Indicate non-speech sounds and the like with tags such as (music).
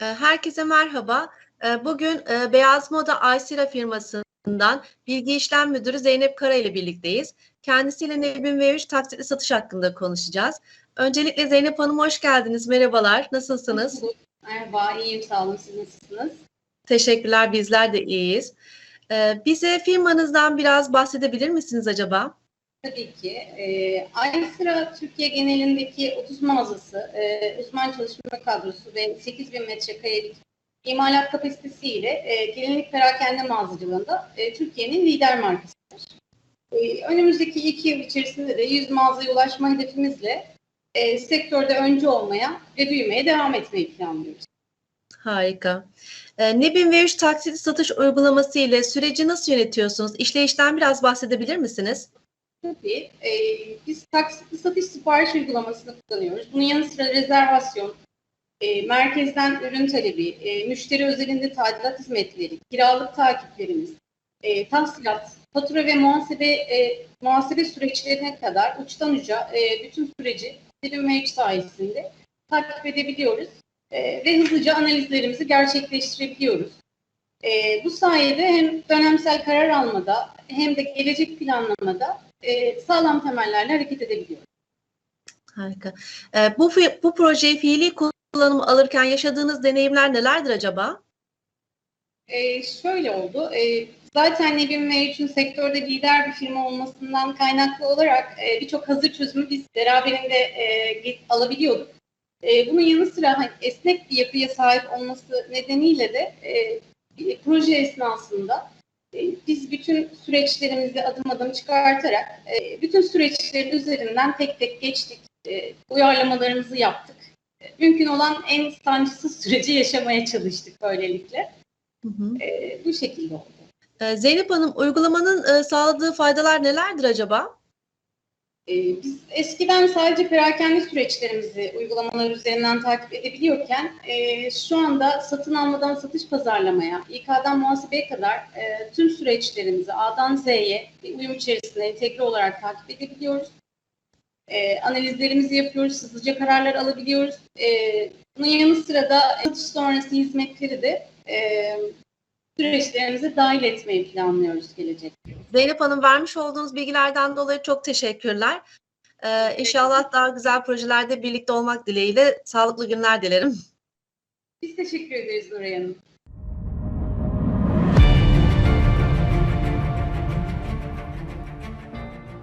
E, Herkese merhaba. E, Bugün e, Beyaz Moda Aysira firmasından Bilgi İşlem Müdürü Zeynep Kara ile birlikteyiz. Kendisiyle Nebin ve 3 taksitli satış hakkında konuşacağız. Öncelikle Zeynep Hanım hoş geldiniz. Merhabalar. Nasılsınız? Merhaba, iyiyim sağ olun. Siz nasılsınız? Teşekkürler. Bizler de iyiyiz. E, Bize firmanızdan biraz bahsedebilir misiniz acaba? Tabii ki. E, Aysra Türkiye genelindeki 30 mağazası, e, uzman çalışma kadrosu ve 8000 metrekarelik imalat kapasitesiyle e, gelinlik perakende mağazacılığında e, Türkiye'nin lider markasıdır. E, önümüzdeki iki yıl içerisinde de 100 mağazaya ulaşma hedefimizle e, sektörde öncü olmaya ve büyümeye devam etmeyi planlıyoruz. Harika. E, Nebin ve 3 taksitli satış uygulaması ile süreci nasıl yönetiyorsunuz? İşleyişten biraz bahsedebilir misiniz? Tabii. E, biz taksitli satış sipariş uygulamasını kullanıyoruz. Bunun yanı sıra rezervasyon, e, merkezden ürün talebi, e, müşteri özelinde tadilat hizmetleri, kiralık takiplerimiz, e, tahsilat, fatura ve muhasebe e, muhasebe süreçlerine kadar uçtan uca e, bütün süreci Selim sayesinde takip edebiliyoruz e, ve hızlıca analizlerimizi gerçekleştirebiliyoruz. E, bu sayede hem dönemsel karar almada hem de gelecek planlamada e, sağlam temellerle hareket edebiliyoruz. Harika. E, bu bu projeyi fiili kullanım alırken yaşadığınız deneyimler nelerdir acaba? E, şöyle oldu. E, zaten Nebin Mevcut'un sektörde lider bir firma olmasından kaynaklı olarak e, birçok hazır çözümü biz beraberinde e, alabiliyorduk. E, bunun yanı sıra hani, esnek bir yapıya sahip olması nedeniyle de e, proje esnasında biz bütün süreçlerimizi adım adım çıkartarak e, bütün süreçlerin üzerinden tek tek geçtik. E, uyarlamalarımızı yaptık. E, mümkün olan en sancısız (laughs) süreci yaşamaya çalıştık böylelikle. Hı hı. E, bu şekilde oldu. E, Zeynep Hanım, uygulamanın e, sağladığı faydalar nelerdir acaba? E, biz eskiden sadece perakende süreçlerimizi uygulamalar üzerinden takip edebiliyorken e, şu anda satın almadan satış pazarlamaya, İK'dan muhasebeye kadar e, tüm süreçlerimizi A'dan Z'ye uyum içerisinde entegre olarak takip edebiliyoruz. E, analizlerimizi yapıyoruz, hızlıca kararlar alabiliyoruz. Bunun yanı sıra da satış sonrası hizmetleri de süreçlerimize dahil etmeyi planlıyoruz gelecekte. Zeynep Hanım vermiş olduğunuz bilgilerden dolayı çok teşekkürler. E, inşallah daha güzel projelerde birlikte olmak dileğiyle sağlıklı günler dilerim. Biz teşekkür ederiz Nuray Hanım.